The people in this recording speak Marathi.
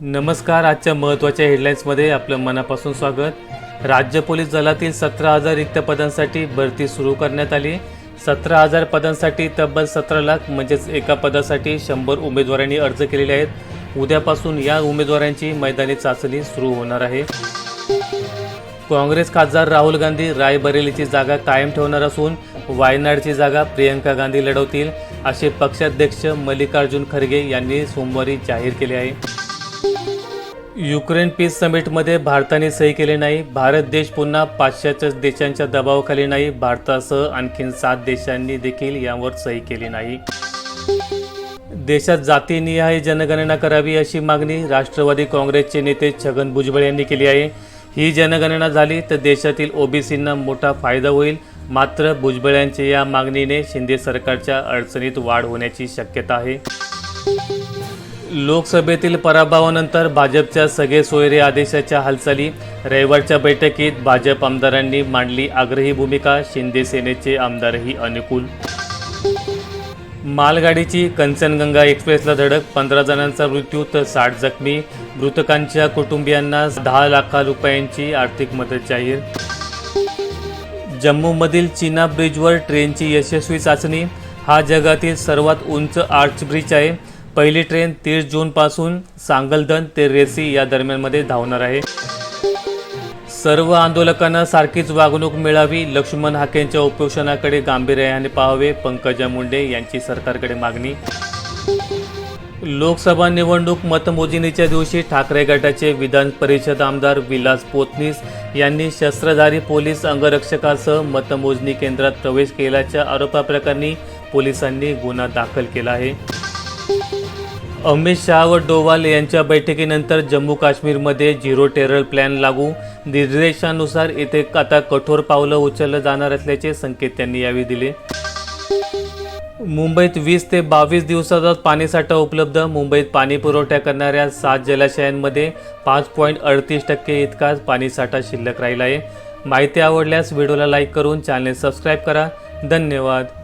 नमस्कार आजच्या महत्त्वाच्या हेडलाईन्समध्ये आपलं मनापासून स्वागत. राज्य पोलीस दलातील सतरा हजार रिक्त पदांसाठी भरती सुरू करण्यात आली. सतरा हजार पदांसाठी तब्बल सतरा लाख म्हणजेच एका पदासाठी शंभर उमेदवारांनी अर्ज केलेले आहेत. उद्यापासून या उमेदवारांची मैदानी चाचणी सुरू होणार आहे. काँग्रेस खासदार राहुल गांधी रायबरेलीची जागा कायम ठेवणार असून वायनाडची जागा प्रियंका गांधी लढवतील असे पक्षाध्यक्ष मल्लिकार्जुन खरगे यांनी सोमवारी जाहीर केले आहे. युक्रेन पीस समिटमध्ये भारताने सही केली नाही. भारत देश पुन्हा पाश्चात्य देशांच्या दबावाखाली नाही. भारतासह आणखीन सात देशांनी देखील यावर सही केली नाही. देशात जातीनिहाय जनगणना करावी अशी मागणी राष्ट्रवादी काँग्रेसचे नेते छगन भुजबळ यांनी केली आहे. ही जनगणना झाली तर देशातील ओबीसींना मोठा फायदा होईल. मात्र भुजबळ यांच्या या मागणीने शिंदे सरकारच्या अडचणीत वाढ होण्याची शक्यता आहे. लोकसभेतील पराभवानंतर भाजपच्या सगळे सोयरे आदेशाच्या हालचाली रविवारच्या बैठकीत भाजप आमदारांनी मांडली आग्रही भूमिका शिंदे सेनेचे आमदारही अनुकूल. मालगाडीची कंचनगंगा एक्सप्रेसला धडक पंधरा जणांचा मृत्यू तर साठ जखमी मृतकांच्या कुटुंबियांना दहा लाखा रुपयांची आर्थिक मदत जाहीर. जम्मूमधील चीना ब्रिजवर ट्रेनची यशस्वी चाचणी हा जगातील सर्वात उंच आर्च ब्रिज आहे. पहिली ट्रेन तीस जूनपासून सांगलदन ते रेसी या दरम्यानमध्ये धावणार आहे. सर्व आंदोलकांना सारखीच वागणूक मिळावी लक्ष्मण हाकेंच्या उपोषणाकडे गांभीर्याने पाहावे पंकजा मुंडे यांची सरकारकडे मागणी. लोकसभा निवडणूक मतमोजणीच्या दिवशी ठाकरे गटाचे विधान परिषद आमदार विलास पोतनीस यांनी शस्त्रधारी पोलीस अंगरक्षकासह मतमोजणी केंद्रात प्रवेश केल्याच्या आरोपाप्रकरणी पोलिसांनी गुन्हा दाखल केला आहे. अमित शहा व डोवाल यांच्या बैठकीनंतर जम्मू काश्मीरमध्ये झिरो टेरर प्लॅन लागू. निर्देशानुसार येथे आता कठोर पावलं उचललं जाणार असल्याचे संकेत त्यांनी यावेळी दिले. मुंबईत वीस ते बावीस दिवसाचा पाणीसाठा उपलब्ध. मुंबईत पाणी पुरवठा करणाऱ्या सात जलाशयांमध्ये पाच पॉईंट अडतीस टक्के इतकाच पाणीसाठा शिल्लक राहिला आहे माहिती आवडल्यास व्हिडिओला लाईक करून चॅनल सबस्क्राईब करा. धन्यवाद.